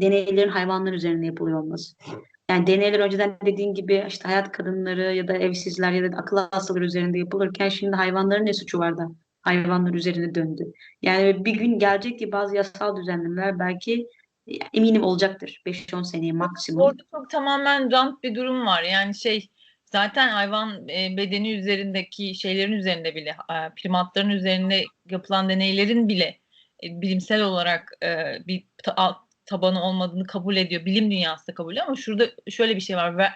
deneylerin hayvanlar üzerinde yapılıyor olması. Yani deneyler önceden dediğin gibi işte hayat kadınları ya da evsizler ya da akıl hastaları üzerinde yapılırken şimdi hayvanların ne suçu var da hayvanlar üzerine döndü. Yani bir gün gelecek ki bazı yasal düzenlemeler belki eminim olacaktır 5-10 seneye maksimum. Orada çok tamamen rant bir durum var. Yani şey zaten hayvan e, bedeni üzerindeki şeylerin üzerinde bile e, primatların üzerinde yapılan deneylerin bile e, bilimsel olarak e, bir tabanı olmadığını kabul ediyor. Bilim dünyası da kabul ediyor ama şurada şöyle bir şey var. Ve,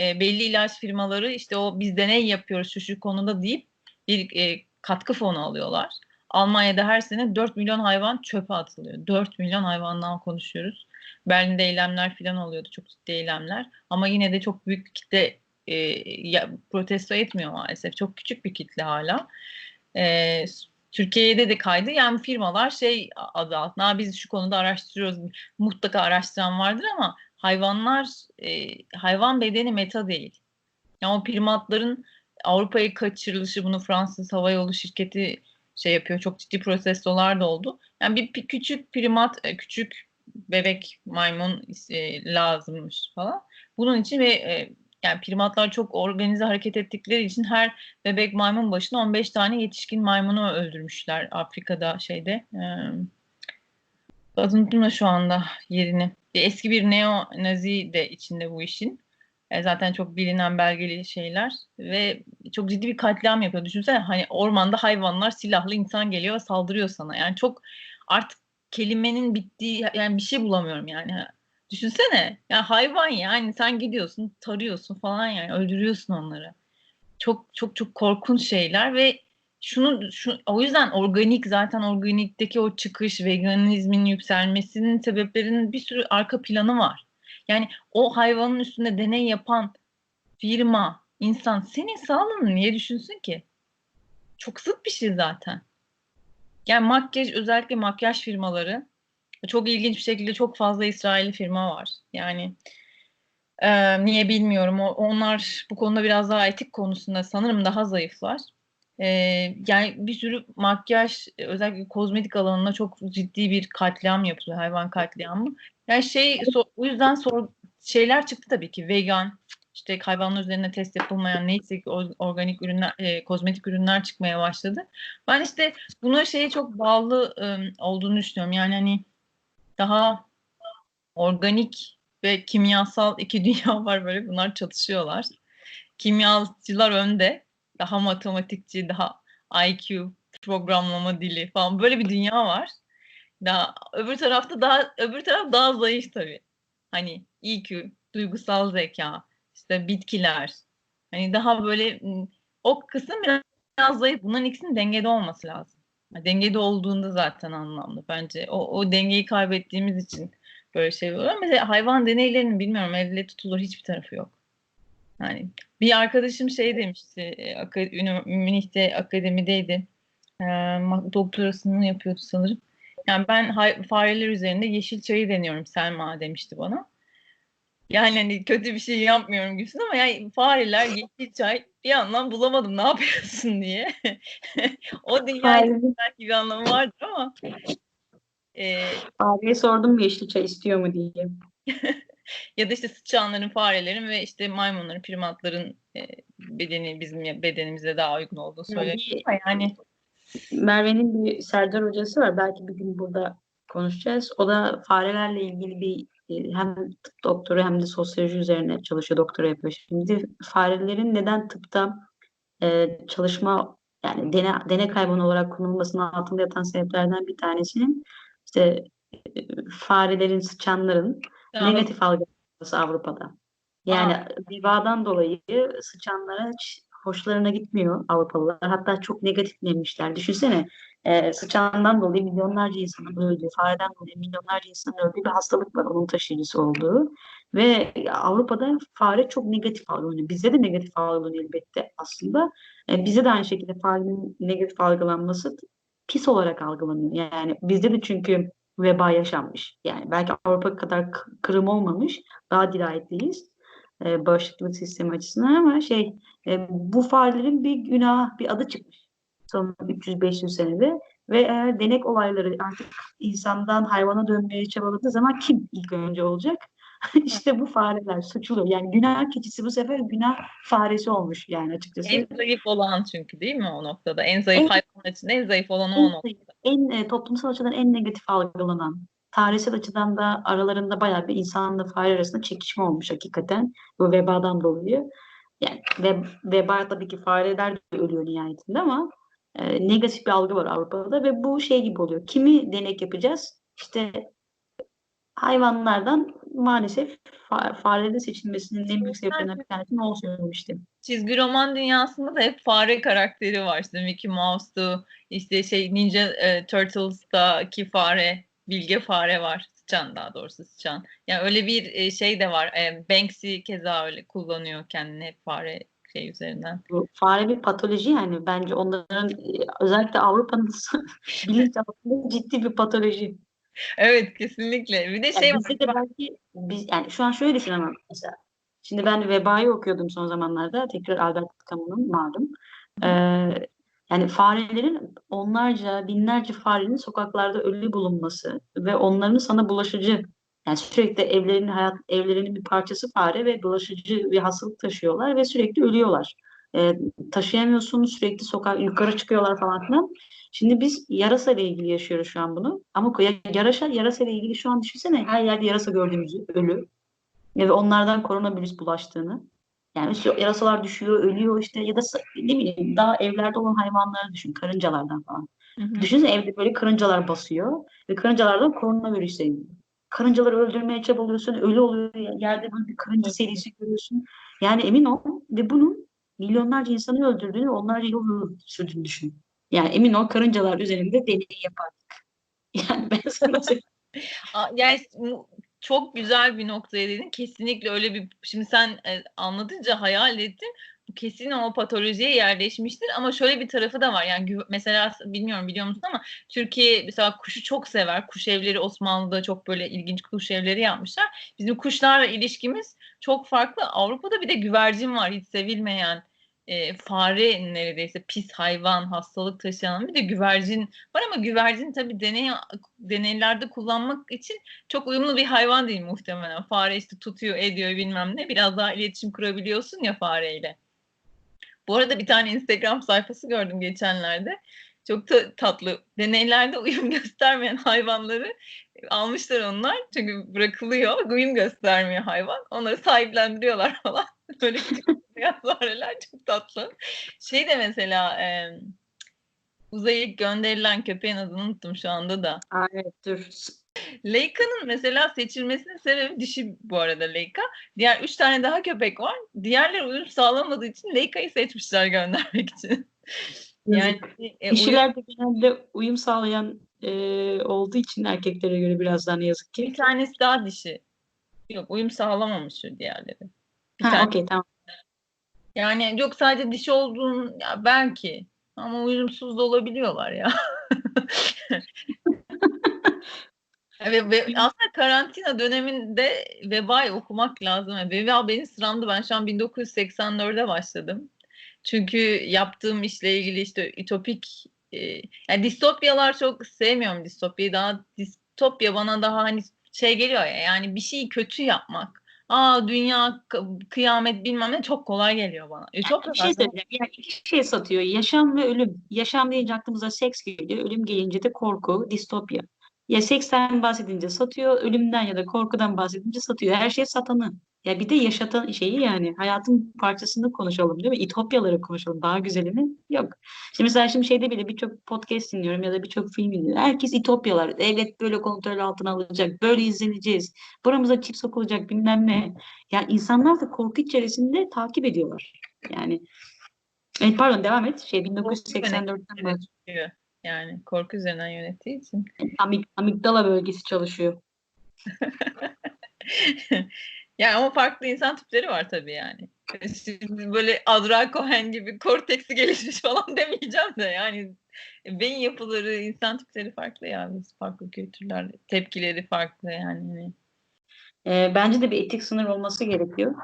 e, belli ilaç firmaları işte o biz deney yapıyoruz şu şu konuda deyip bir e, katkı fonu alıyorlar. Almanya'da her sene 4 milyon hayvan çöpe atılıyor. 4 milyon hayvandan konuşuyoruz. Berlin'de eylemler falan oluyordu. Çok ciddi eylemler. Ama yine de çok büyük bir kitle e, ya, protesto etmiyor maalesef. Çok küçük bir kitle hala. E, Türkiye'de de kaydı. Yani firmalar şey adı altına biz şu konuda araştırıyoruz. Mutlaka araştıran vardır ama hayvanlar e, hayvan bedeni meta değil. Yani o primatların Avrupa'ya kaçırılışı bunu Fransız Hava Yolu şirketi şey yapıyor. Çok ciddi protestolar da oldu. Yani bir küçük primat, e, küçük bebek maymun e, lazımmış falan. Bunun için ve e, yani primatlar çok organize hareket ettikleri için her bebek maymun başına 15 tane yetişkin maymunu öldürmüşler Afrika'da şeyde. E, unuttum şu anda yerini. Eski bir neo-nazi de içinde bu işin. E, zaten çok bilinen belgeli şeyler ve çok ciddi bir katliam yapıyor. Düşünsene hani ormanda hayvanlar silahlı insan geliyor ve saldırıyor sana. Yani çok artık kelimenin bittiği yani bir şey bulamıyorum yani. Düşünsene ya hayvan yani sen gidiyorsun tarıyorsun falan yani öldürüyorsun onları. Çok çok çok korkunç şeyler ve şunu şu, o yüzden organik zaten organikteki o çıkış veganizmin yükselmesinin sebeplerinin bir sürü arka planı var. Yani o hayvanın üstünde deney yapan firma, insan senin sağlığını niye düşünsün ki? Çok sık bir şey zaten. Yani makyaj özellikle makyaj firmaları çok ilginç bir şekilde çok fazla İsrailli firma var. Yani e, niye bilmiyorum. O, onlar bu konuda biraz daha etik konusunda sanırım daha zayıflar. E, yani bir sürü makyaj özellikle kozmetik alanında çok ciddi bir katliam yapılıyor. Hayvan katliamı. Yani şey so, o yüzden sor, şeyler çıktı tabii ki vegan işte hayvanlar üzerine test yapılmayan neyse ki organik ürünler, e, kozmetik ürünler çıkmaya başladı. Ben işte buna şeye çok bağlı e, olduğunu düşünüyorum. Yani hani daha organik ve kimyasal iki dünya var böyle bunlar çatışıyorlar. Kimyacılar önde, daha matematikçi, daha IQ, programlama dili falan böyle bir dünya var. Daha öbür tarafta daha öbür taraf daha zayıf tabii. Hani EQ, duygusal zeka, işte bitkiler. Hani daha böyle o kısım biraz, biraz zayıf. Bunların ikisinin dengede olması lazım. Dengede olduğunda zaten anlamlı bence. O, o dengeyi kaybettiğimiz için böyle şey oluyor. Mesela hayvan deneylerinin bilmiyorum elle tutulur hiçbir tarafı yok. Yani bir arkadaşım şey demişti, e, Münih'te akademideydi. E, doktorasını yapıyordu sanırım. Yani ben fareler üzerinde yeşil çayı deniyorum Selma demişti bana. Yani hani kötü bir şey yapmıyorum Gülsün ama yani fareler yeşil çay bir anlam bulamadım ne yapıyorsun diye. o dünya belki bir anlamı vardır ama. E, Fareye sordum yeşil çay istiyor mu diye. ya da işte sıçanların, farelerin ve işte maymunların, primatların e, bedeni bizim bedenimize daha uygun olduğu söyleniyor. Yani, yani Merve'nin bir Serdar hocası var. Belki bir gün burada konuşacağız. O da farelerle ilgili bir hem tıp doktoru hem de sosyoloji üzerine çalışıyor, doktora yapıyor. Şimdi farelerin neden tıpta e, çalışma yani dene, denek hayvanı olarak kullanılmasının altında yatan sebeplerden bir tanesinin işte e, farelerin, sıçanların tamam. negatif algılaması Avrupa'da. Yani vebadan dolayı sıçanlara hoşlarına gitmiyor Avrupalılar. Hatta çok negatiflemişler. Düşünsene e, sıçandan dolayı milyonlarca insanın öldüğü, fareden dolayı milyonlarca insanın öldüğü bir hastalık var onun taşıyıcısı olduğu. Ve Avrupa'da fare çok negatif algılanıyor. Bizde de negatif algılanıyor elbette aslında. E, bize de aynı şekilde farenin negatif algılanması pis olarak algılanıyor. Yani bizde de çünkü veba yaşanmış. Yani belki Avrupa kadar kırım olmamış. Daha dirayetliyiz e, bağışıklık sistemi açısından ama şey e, bu farelerin bir günah, bir adı çıkmış son 300-500 senede. Ve eğer denek olayları artık insandan hayvana dönmeye çabaladığı zaman kim ilk önce olacak? işte bu fareler suçlu. Yani günah keçisi bu sefer günah faresi olmuş yani açıkçası. En zayıf olan çünkü değil mi o noktada? En zayıf En- hayvan içinde en zayıf olan o en, noktada. en e, toplumsal açıdan en negatif algılanan, tarihsel açıdan da aralarında bayağı bir insanla fare arasında çekişme olmuş hakikaten bu vebadan dolayı. Yani ve, veba tabii ki fareler de ölüyor nihayetinde ama e, negatif bir algı var Avrupa'da ve bu şey gibi oluyor. Kimi denek yapacağız? İşte hayvanlardan maalesef fa farelerin seçilmesinin en büyük sebeplerinden bir tanesi o söylemiştim. Çizgi roman dünyasında da hep fare karakteri var. İşte Mickey Mouse'du, işte şey Ninja e, Turtles'daki fare, bilge fare var. Sıçan daha doğrusu sıçan. Yani öyle bir e, şey de var. E, Banksy keza öyle kullanıyor kendini hep fare şey üzerinden. Fare bir patoloji yani bence onların e, özellikle Avrupa'nın bilinçaltında ciddi bir patoloji. Evet kesinlikle. Bir de şey Yani var. bizde de belki biz yani şu an şöyle düşünemem mesela. Şimdi ben Veba'yı okuyordum son zamanlarda. Tekrar Albert Camus'un malum. Ee, yani farelerin onlarca, binlerce farenin sokaklarda ölü bulunması ve onların sana bulaşıcı yani sürekli evlerinin hayat evlerinin bir parçası fare ve bulaşıcı bir hastalık taşıyorlar ve sürekli ölüyorlar. Ee, taşıyamıyorsun sürekli sokak yukarı çıkıyorlar falan filan. Şimdi biz yarasa ile ilgili yaşıyoruz şu an bunu. Ama ya- yarasa, yarasa ile ilgili şu an düşünsene her yerde yarasa gördüğümüzü ölü. Ve onlardan koronavirüs bulaştığını. Yani yarasalar düşüyor, ölüyor işte ya da ne bileyim daha evlerde olan hayvanları düşün, karıncalardan falan. Düşünsene evde böyle karıncalar basıyor ve karıncalardan koronavirüs yayılıyor. Karıncaları öldürmeye çabalıyorsun, ölü oluyor, yerde böyle bir karınca serisi görüyorsun. Yani emin ol ve bunun milyonlarca insanı öldürdüğünü, onlarca yıl sürdüğünü düşün. Yani emin ol karıncalar üzerinde deney yapardık. Yani ben sana söyleyeyim. Yani çok güzel bir noktaya dedin. Kesinlikle öyle bir şimdi sen e, anlatınca hayal ettim. Kesin o patolojiye yerleşmiştir ama şöyle bir tarafı da var. Yani mesela bilmiyorum biliyor musun ama Türkiye mesela kuşu çok sever. Kuş evleri Osmanlı'da çok böyle ilginç kuş evleri yapmışlar. Bizim kuşlarla ilişkimiz çok farklı. Avrupa'da bir de güvercin var hiç sevilmeyen. E, fare neredeyse pis hayvan, hastalık taşıyan bir de güvercin var ama güvercin tabii deney deneylerde kullanmak için çok uyumlu bir hayvan değil muhtemelen. Fare işte tutuyor, ediyor bilmem ne. Biraz daha iletişim kurabiliyorsun ya fareyle. Bu arada bir tane Instagram sayfası gördüm geçenlerde. Çok da tatlı. Deneylerde uyum göstermeyen hayvanları almışlar onlar. Çünkü bırakılıyor. Uyum göstermiyor hayvan. Onları sahiplendiriyorlar falan. Böyle küçük beyaz fareler çok tatlı. Şey de mesela e, uzaya gönderilen köpeğin adını unuttum şu anda da. Evet, dur. Leyka'nın mesela seçilmesinin sebebi dişi bu arada Leyka. Diğer üç tane daha köpek var. Diğerleri uyum sağlamadığı için Leyka'yı seçmişler göndermek için. Yani e, Dişiler de genelde uyum sağlayan e, olduğu için erkeklere göre biraz daha ne yazık ki. bir tanesi daha dişi. Yok uyum sağlamamış diğerleri. Bir Ha, tane. okey tamam. Yani yok sadece dişi olduğun ya belki ama uyumsuz da olabiliyorlar ya. Ve, ve aslında karantina döneminde vebayı okumak lazım. Yani veba beni sıramdı. Ben şu an 1984'e başladım. Çünkü yaptığım işle ilgili işte ütopik e, yani distopyalar çok sevmiyorum distopyayı. Daha distopya bana daha hani şey geliyor ya yani bir şeyi kötü yapmak. Aa dünya kıyamet bilmem ne çok kolay geliyor bana. Ütopya Bir şey zaten- söyleyeceğim. Yani iki şey satıyor. Yaşam ve ölüm. Yaşam deyince aklımıza seks geliyor. Ölüm gelince de korku, distopya. Ya seksten bahsedince satıyor, ölümden ya da korkudan bahsedince satıyor. Her şey satanı. Ya bir de yaşatan şeyi yani hayatın parçasını konuşalım değil mi? İtopyaları konuşalım. Daha güzelini yok. Şimdi mesela şimdi şeyde bile birçok podcast dinliyorum ya da birçok film dinliyorum. Herkes İtopyalar. Devlet böyle kontrol altına alacak. Böyle izleneceğiz. Buramıza çip sokulacak bilmem ne. Yani insanlar da korku içerisinde takip ediyorlar. Yani e, pardon devam et. Şey 1984'ten bahsediyor. Yani korku üzerinden yönettiği için. Amig- amigdala bölgesi çalışıyor. yani ama farklı insan tipleri var tabii yani. Şimdi böyle Adra Cohen gibi korteksi gelişmiş falan demeyeceğim de yani beyin yapıları, insan tipleri farklı ya. Biz farklı kültürler, tepkileri farklı yani. E, bence de bir etik sınır olması gerekiyor.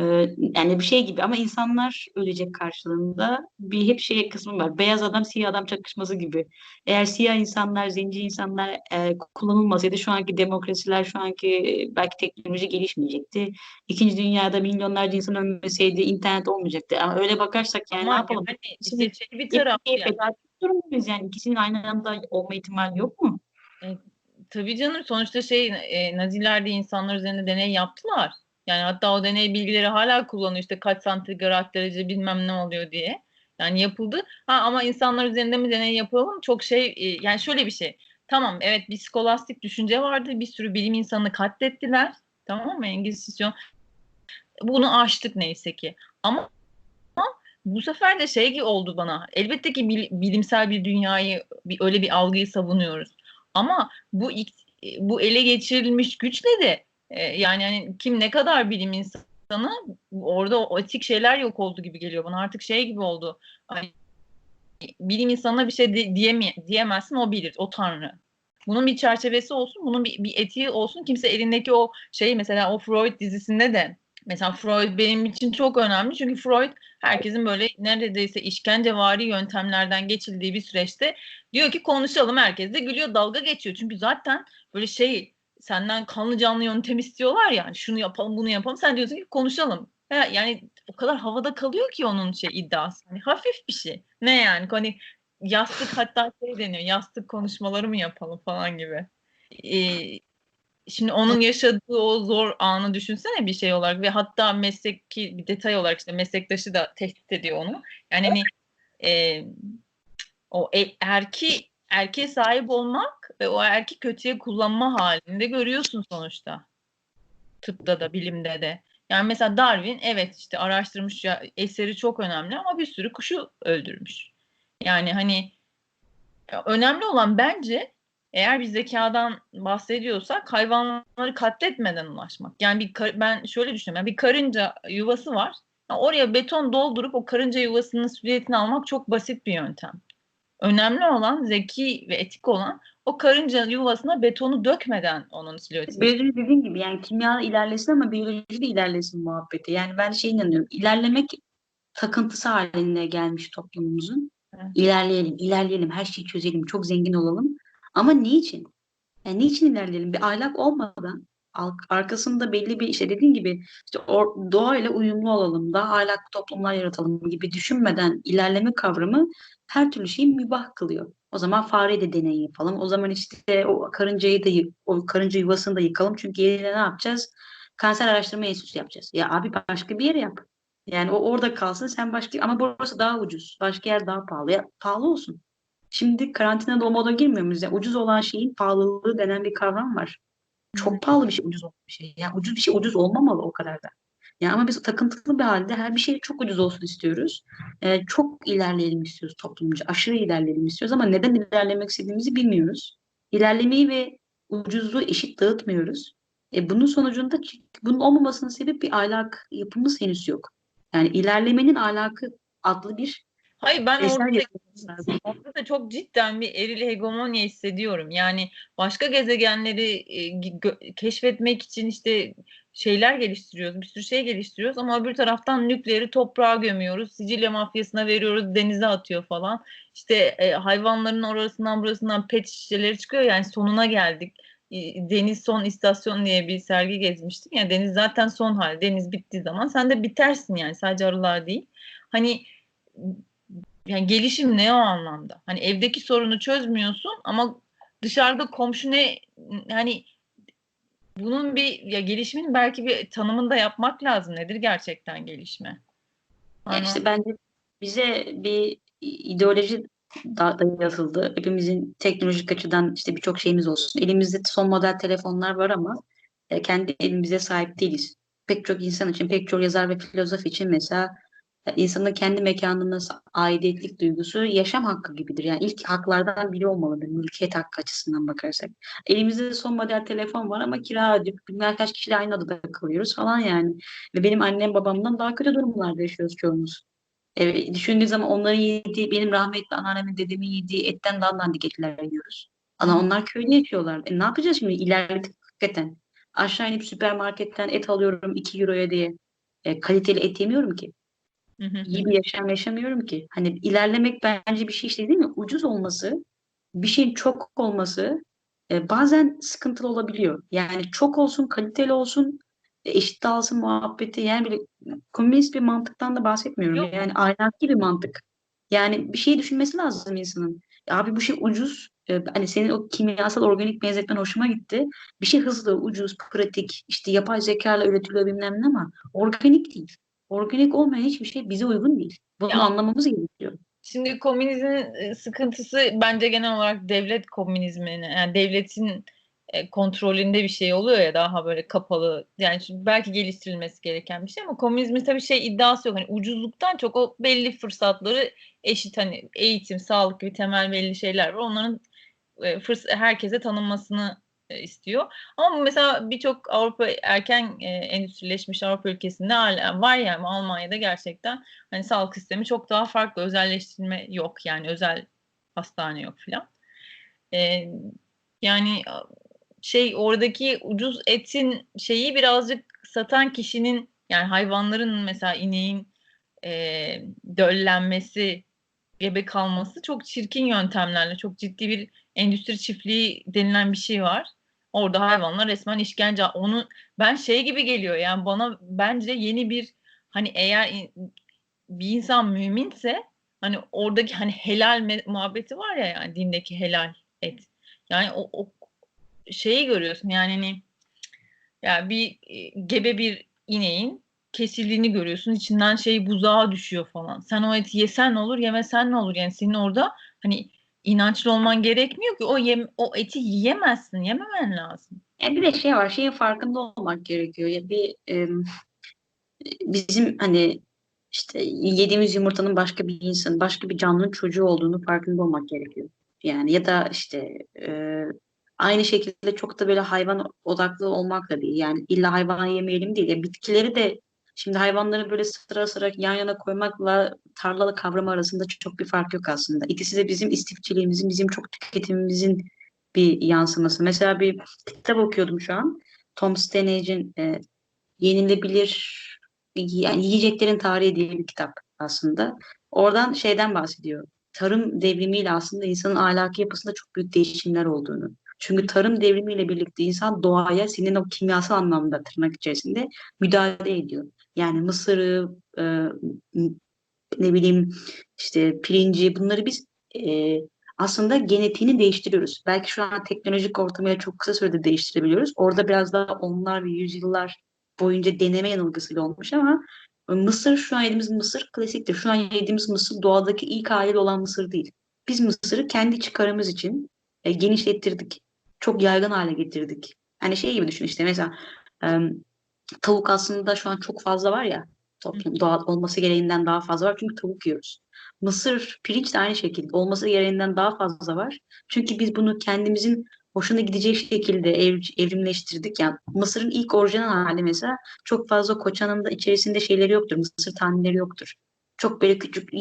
Ee, yani bir şey gibi ama insanlar ölecek karşılığında bir hep şey kısmı var. Beyaz adam siyah adam çakışması gibi. Eğer siyah insanlar, zenci insanlar e, kullanılmasaydı şu anki demokrasiler, şu anki belki teknoloji gelişmeyecekti. İkinci dünyada milyonlarca insan ölmeseydi internet olmayacaktı. Ama öyle bakarsak yani ne Ama yapalım? yani işte şey bir taraf yani. durumundayız yani. İkisinin aynı anda olma ihtimali yok mu? Tabii canım sonuçta şey e, Naziler de insanlar üzerinde deney yaptılar. Yani hatta o deney bilgileri hala kullanıyor işte kaç santigrat derece bilmem ne oluyor diye. Yani yapıldı. Ha ama insanlar üzerinde mi deney yapalım? Çok şey e, yani şöyle bir şey. Tamam evet bir skolastik düşünce vardı. Bir sürü bilim insanını katlettiler. Tamam mı? Engizisyon. Bunu aştık neyse ki. Ama bu sefer de şey oldu bana. Elbette ki bil- bilimsel bir dünyayı, bir, öyle bir algıyı savunuyoruz. Ama bu ik- bu ele geçirilmiş güçle de e, yani hani kim ne kadar bilim insanı orada o etik şeyler yok oldu gibi geliyor bana. Artık şey gibi oldu. Hani bilim insanına bir şey de, diyeme, diyemezsin o bilir, o tanrı. Bunun bir çerçevesi olsun, bunun bir, bir etiği olsun. Kimse elindeki o şey mesela o Freud dizisinde de mesela Freud benim için çok önemli. Çünkü Freud herkesin böyle neredeyse işkencevari yöntemlerden geçildiği bir süreçte diyor ki konuşalım herkes de gülüyor dalga geçiyor. Çünkü zaten böyle şey senden kanlı canlı yöntem istiyorlar yani şunu yapalım bunu yapalım sen diyorsun ki konuşalım. Ya, yani o kadar havada kalıyor ki onun şey iddiası. Hani hafif bir şey. Ne yani hani yastık hatta şey deniyor yastık konuşmaları mı yapalım falan gibi. Ee, şimdi onun yaşadığı o zor anı düşünsene bir şey olarak ve hatta mesleki bir detay olarak işte meslektaşı da tehdit ediyor onu. Yani hani e, o e, erki erkeğe sahip olmak ve o erki kötüye kullanma halinde görüyorsun sonuçta. Tıpta da bilimde de. Yani mesela Darwin evet işte araştırmış ya, eseri çok önemli ama bir sürü kuşu öldürmüş. Yani hani önemli olan bence eğer bir zekadan bahsediyorsak hayvanları katletmeden ulaşmak. Yani bir ben şöyle düşünüyorum. Yani bir karınca yuvası var. Yani oraya beton doldurup o karınca yuvasının silüetini almak çok basit bir yöntem. Önemli olan zeki ve etik olan o karınca yuvasına betonu dökmeden onun silüetini. Biyoloji dediğin gibi yani kimya ilerlesin ama biyoloji de ilerlesin muhabbeti. Yani ben şey inanıyorum. İlerlemek takıntısı haline gelmiş toplumumuzun. Evet. İlerleyelim, ilerleyelim, her şeyi çözelim, çok zengin olalım. Ama niçin? Yani niçin ilerleyelim? Bir ahlak olmadan arkasında belli bir işte dediğin gibi işte or- doğayla uyumlu olalım, daha ahlaklı toplumlar yaratalım gibi düşünmeden ilerleme kavramı her türlü şeyi mübah kılıyor. O zaman fare de deney yapalım. O zaman işte o karıncayı da o karınca yuvasını da yıkalım. Çünkü yerine ne yapacağız? Kanser araştırma enstitüsü yapacağız. Ya abi başka bir yere yap. Yani o orada kalsın sen başka ama burası daha ucuz. Başka yer daha pahalı. Ya pahalı olsun. Şimdi karantinada o moda girmiyor muyuz? Yani ucuz olan şeyin pahalılığı denen bir kavram var. Çok pahalı bir şey ucuz olan bir şey. Yani ucuz bir şey ucuz olmamalı o kadar da. Yani ama biz takıntılı bir halde her bir şey çok ucuz olsun istiyoruz. Ee, çok ilerleyelim istiyoruz toplumca. Aşırı ilerleyelim istiyoruz ama neden ilerlemek istediğimizi bilmiyoruz. İlerlemeyi ve ucuzluğu eşit dağıtmıyoruz. E, bunun sonucunda bunun olmamasının sebebi bir ahlak yapımız henüz yok. Yani ilerlemenin ahlakı adlı bir Hayır ben orada. Orada da çok cidden bir eril hegemonya hissediyorum. Yani başka gezegenleri e, keşfetmek için işte şeyler geliştiriyoruz, bir sürü şey geliştiriyoruz ama öbür taraftan nükleeri toprağa gömüyoruz, Sicilya mafyasına veriyoruz, denize atıyor falan. İşte e, hayvanların orasından burasından pet şişeleri çıkıyor yani sonuna geldik. E, Deniz Son İstasyon diye bir sergi gezmiştim. Yani deniz zaten son hal. Deniz bittiği zaman sen de bitersin yani sadece arılar değil. Hani yani gelişim ne o anlamda? Hani evdeki sorunu çözmüyorsun ama dışarıda komşu ne hani bunun bir ya gelişimin belki bir tanımını da yapmak lazım. Nedir gerçekten gelişme? Yani Anlam- işte bence bize bir ideoloji da- dayatıldı. Hepimizin teknolojik açıdan işte birçok şeyimiz olsun. Elimizde son model telefonlar var ama e, kendi elimize sahip değiliz. Pek çok insan için, pek çok yazar ve filozof için mesela insanın kendi mekanına aidiyetlik duygusu yaşam hakkı gibidir. Yani ilk haklardan biri olmalı bir mülkiyet hakkı açısından bakarsak. Elimizde son model telefon var ama kira ödeyip bilmem kaç kişiyle aynı odada kalıyoruz falan yani. Ve benim annem babamdan daha kötü durumlarda yaşıyoruz çoğumuz. Evet, düşündüğü zaman onların yediği, benim rahmetli anneannemin, dedemin yediği etten daha dandik etler yiyoruz. Ama onlar köyde yaşıyorlar. E, ne yapacağız şimdi? İlerledik hakikaten. Aşağı inip süpermarketten et alıyorum 2 euroya diye. e, kaliteli et yemiyorum ki. Hı hı. İyi bir yaşam yaşamıyorum ki. Hani ilerlemek bence bir şey işte değil mi? Ucuz olması, bir şeyin çok olması e, bazen sıkıntılı olabiliyor. Yani çok olsun, kaliteli olsun, e, eşit dağılsın muhabbeti. Yani böyle komünist bir mantıktan da bahsetmiyorum. Yok. Yani ahlaki bir mantık. Yani bir şey düşünmesi lazım insanın. Ya abi bu şey ucuz. E, hani senin o kimyasal organik benzetmen hoşuma gitti. Bir şey hızlı, ucuz, pratik, işte yapay zekayla üretiliyor bilmem ne ama organik değil. Organik olmayan hiçbir şey bize uygun değil. Bunu Ya- anlamamız gerekiyor. Şimdi komünizmin e, sıkıntısı bence genel olarak devlet komünizmine yani devletin e, kontrolünde bir şey oluyor ya daha böyle kapalı yani belki geliştirilmesi gereken bir şey ama komünizmin tabii şey iddiası yok hani ucuzluktan çok o belli fırsatları eşit hani eğitim, sağlık gibi temel belli şeyler var onların e, fırs- herkese tanınmasını istiyor. Ama mesela birçok Avrupa erken e, endüstrileşmiş Avrupa ülkesinde hala var yani Almanya'da gerçekten hani sağlık sistemi çok daha farklı özelleştirme yok yani özel hastane yok filan. E, yani şey oradaki ucuz etin şeyi birazcık satan kişinin yani hayvanların mesela ineğin e, döllenmesi gebe kalması çok çirkin yöntemlerle çok ciddi bir endüstri çiftliği denilen bir şey var. Orada hayvanlar resmen işkence. Onu ben şey gibi geliyor yani bana bence yeni bir hani eğer bir insan müminse hani oradaki hani helal muhabbeti var ya yani dindeki helal et. Yani o, o şeyi görüyorsun yani hani yani bir e, gebe bir ineğin kesildiğini görüyorsun. içinden şey buzağa düşüyor falan. Sen o eti yesen ne olur, yemesen ne olur? Yani senin orada hani inançlı olman gerekmiyor ki o yem, o eti yiyemezsin, yememen lazım. Ya bir de şey var, şeyin farkında olmak gerekiyor. Ya bir em, bizim hani işte yediğimiz yumurtanın başka bir insan, başka bir canlının çocuğu olduğunu farkında olmak gerekiyor. Yani ya da işte e, aynı şekilde çok da böyle hayvan odaklı olmak da değil. Yani illa hayvan yemeyelim değil. Ya bitkileri de şimdi hayvanları böyle sıra sıra yan yana koymakla tarlalı kavramı arasında çok bir fark yok aslında. İkisi de bizim istifçiliğimizin, bizim çok tüketimimizin bir yansıması. Mesela bir kitap okuyordum şu an. Tom Stenage'in e, Yenilebilir yani Yiyeceklerin Tarihi diye bir kitap aslında. Oradan şeyden bahsediyor. Tarım devrimiyle aslında insanın ahlaki yapısında çok büyük değişimler olduğunu. Çünkü tarım devrimiyle birlikte insan doğaya senin o kimyasal anlamda tırnak içerisinde müdahale ediyor. Yani mısırı, e, ne bileyim işte pirinci bunları biz e, aslında genetiğini değiştiriyoruz. Belki şu an teknolojik ortamıyla çok kısa sürede değiştirebiliyoruz. Orada biraz daha onlar ve yüzyıllar boyunca deneme yanılgısıyla olmuş ama mısır şu an yediğimiz mısır klasiktir. Şu an yediğimiz mısır doğadaki ilk haliyle olan mısır değil. Biz mısırı kendi çıkarımız için e, genişlettirdik. Çok yaygın hale getirdik. Hani şey gibi düşün işte mesela tavuk aslında şu an çok fazla var ya toplum doğal olması gereğinden daha fazla var çünkü tavuk yiyoruz. Mısır, pirinç de aynı şekilde olması gereğinden daha fazla var. Çünkü biz bunu kendimizin hoşuna gidecek şekilde ev, evrimleştirdik. Yani Mısır'ın ilk orijinal hali mesela çok fazla koçanın da içerisinde şeyleri yoktur. Mısır taneleri yoktur. Çok böyle küçük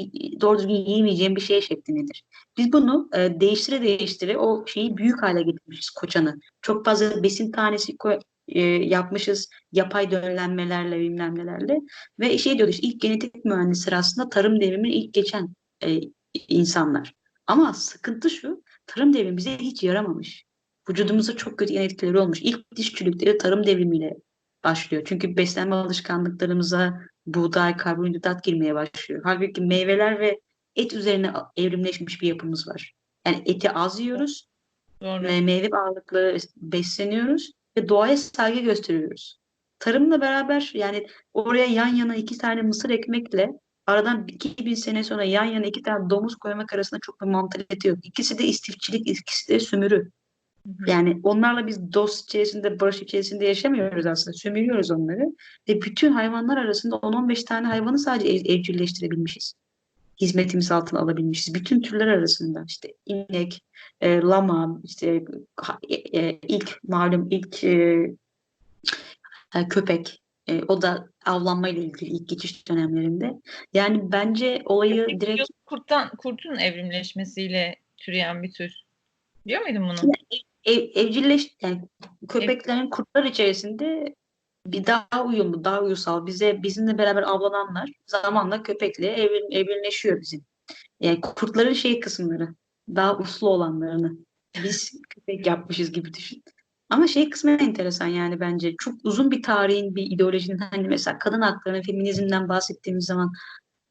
doğru düzgün yiyemeyeceğim bir şey şeklindedir. Biz bunu e, değiştire değiştire o şeyi büyük hale getirmişiz koçanı. Çok fazla besin tanesi koy, e, yapmışız yapay döllenmelerle bilmem nelerle ve şey diyordu işte ilk genetik mühendisler aslında tarım devrimini ilk geçen e, insanlar. Ama sıkıntı şu tarım devrimi bize hiç yaramamış. Vücudumuza çok kötü yan etkileri olmuş. İlk diş çürükleri tarım devrimiyle başlıyor. Çünkü beslenme alışkanlıklarımıza buğday, karbonhidrat girmeye başlıyor. Halbuki meyveler ve et üzerine evrimleşmiş bir yapımız var. Yani eti az yiyoruz, Doğru. ve meyve ağırlıklı besleniyoruz ve doğaya saygı gösteriyoruz. Tarımla beraber yani oraya yan yana iki tane mısır ekmekle aradan 2000 sene sonra yan yana iki tane domuz koymak arasında çok bir mantalite yok. İkisi de istifçilik, ikisi de sömürü. Yani onlarla biz dost içerisinde, barış içerisinde yaşamıyoruz aslında. Sömürüyoruz onları. Ve bütün hayvanlar arasında 10-15 tane hayvanı sadece ev, evcilleştirebilmişiz. Hizmetimiz altına alabilmişiz. Bütün türler arasında işte inek, e, lama, işte e, e, ilk malum ilk e, e, köpek. E, o da avlanmayla ilgili ilk geçiş dönemlerinde. Yani bence olayı direkt Kurttan, kurtun evrimleşmesiyle türeyen bir tür. Biliyor muydun bunu? ev, evcilleş yani köpeklerin kurtlar içerisinde bir daha uyumlu, daha uysal, bize bizimle beraber avlananlar zamanla köpekle evrim, evrimleşiyor bizim. Yani kurtların şey kısımları, daha uslu olanlarını biz köpek yapmışız gibi düşün. Ama şey kısmı enteresan yani bence çok uzun bir tarihin bir ideolojinin hani mesela kadın haklarının feminizmden bahsettiğimiz zaman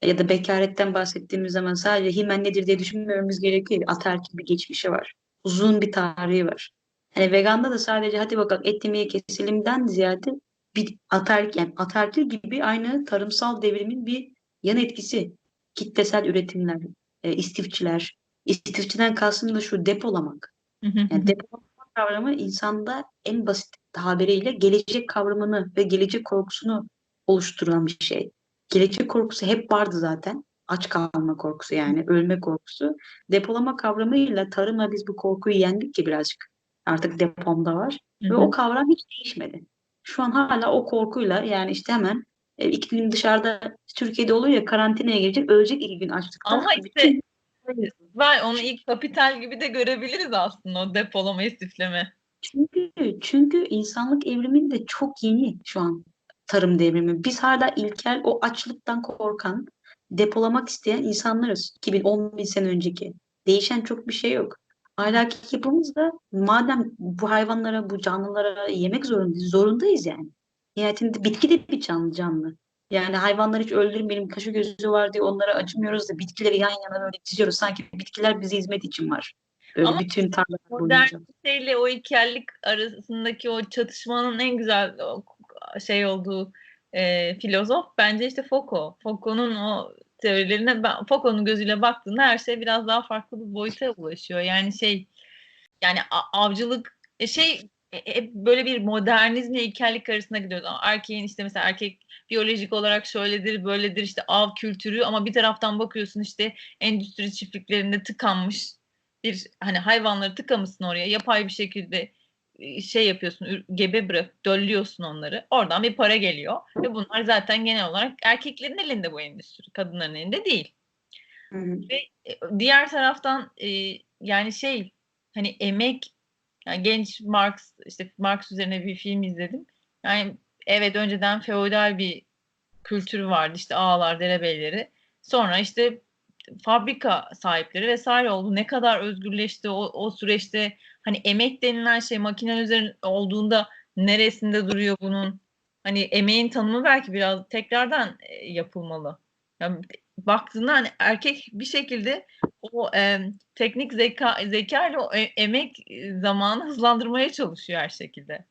ya da bekaretten bahsettiğimiz zaman sadece himen nedir diye düşünmememiz gerekiyor. Ataerkil bir geçmişi var. Uzun bir tarihi var. Hani veganda da sadece hadi bakalım et yemeği keselimden ziyade bir ataerkil, yani ataerkil gibi aynı tarımsal devrimin bir yan etkisi. Kitlesel üretimler, e, istifçiler. İstifçiden kastım da şu depolamak. Yani depolama kavramı insanda en basit tabiriyle gelecek kavramını ve gelecek korkusunu oluşturan bir şey. Gelecek korkusu hep vardı zaten. Aç kalma korkusu yani ölme korkusu. Depolama kavramıyla tarımla biz bu korkuyu yendik ki birazcık. Artık depomda var. Ve o kavram hiç değişmedi. Şu an hala o korkuyla yani işte hemen e, iklim dışarıda Türkiye'de oluyor ya karantinaya girecek ölecek iki gün açlıktan. Ama işte var onu ilk kapital gibi de görebiliriz aslında o depolama istifleme. Çünkü çünkü insanlık evriminde çok yeni şu an tarım devrimi. Biz hala ilkel o açlıktan korkan, depolamak isteyen insanlarız. 2010 bin sene önceki. Değişen çok bir şey yok. Ahlaki yapımız da madem bu hayvanlara, bu canlılara yemek zorundayız, zorundayız yani. Nihayetinde bitki de bir canlı canlı. Yani hayvanları hiç öldürmeyelim, kaşı gözü var diye onlara acımıyoruz da bitkileri yan yana böyle diziyoruz. Sanki bitkiler bize hizmet için var. Böyle Ama bütün tarlalar boyunca. o ilkellik arasındaki o çatışmanın en güzel şey olduğu e, filozof bence işte Foucault. Foucault'un o teorilerine ben, Foucault'un gözüyle baktığında her şey biraz daha farklı bir boyuta ulaşıyor. Yani şey yani avcılık e, şey e, hep böyle bir modernizmle ilkellik arasında gidiyoruz. Erkeğin işte mesela erkek biyolojik olarak şöyledir, böyledir işte av kültürü ama bir taraftan bakıyorsun işte endüstri çiftliklerinde tıkanmış bir hani hayvanları tıkamışsın oraya yapay bir şekilde e, şey yapıyorsun gebe bırak döllüyorsun onları oradan bir para geliyor ve bunlar zaten genel olarak erkeklerin elinde bu endüstri kadınların elinde değil. Hı hı. Ve e, diğer taraftan e, yani şey hani emek yani genç Marx işte Marx üzerine bir film izledim. Yani evet önceden feodal bir kültürü vardı işte ağalar, derebeyleri. Sonra işte fabrika sahipleri vesaire oldu. Ne kadar özgürleşti o, o süreçte hani emek denilen şey makine üzerinde olduğunda neresinde duruyor bunun? Hani emeğin tanımı belki biraz tekrardan e, yapılmalı. Yani baktığında hani erkek bir şekilde o e, teknik zeka zeka ile o e- emek zamanı hızlandırmaya çalışıyor her şekilde.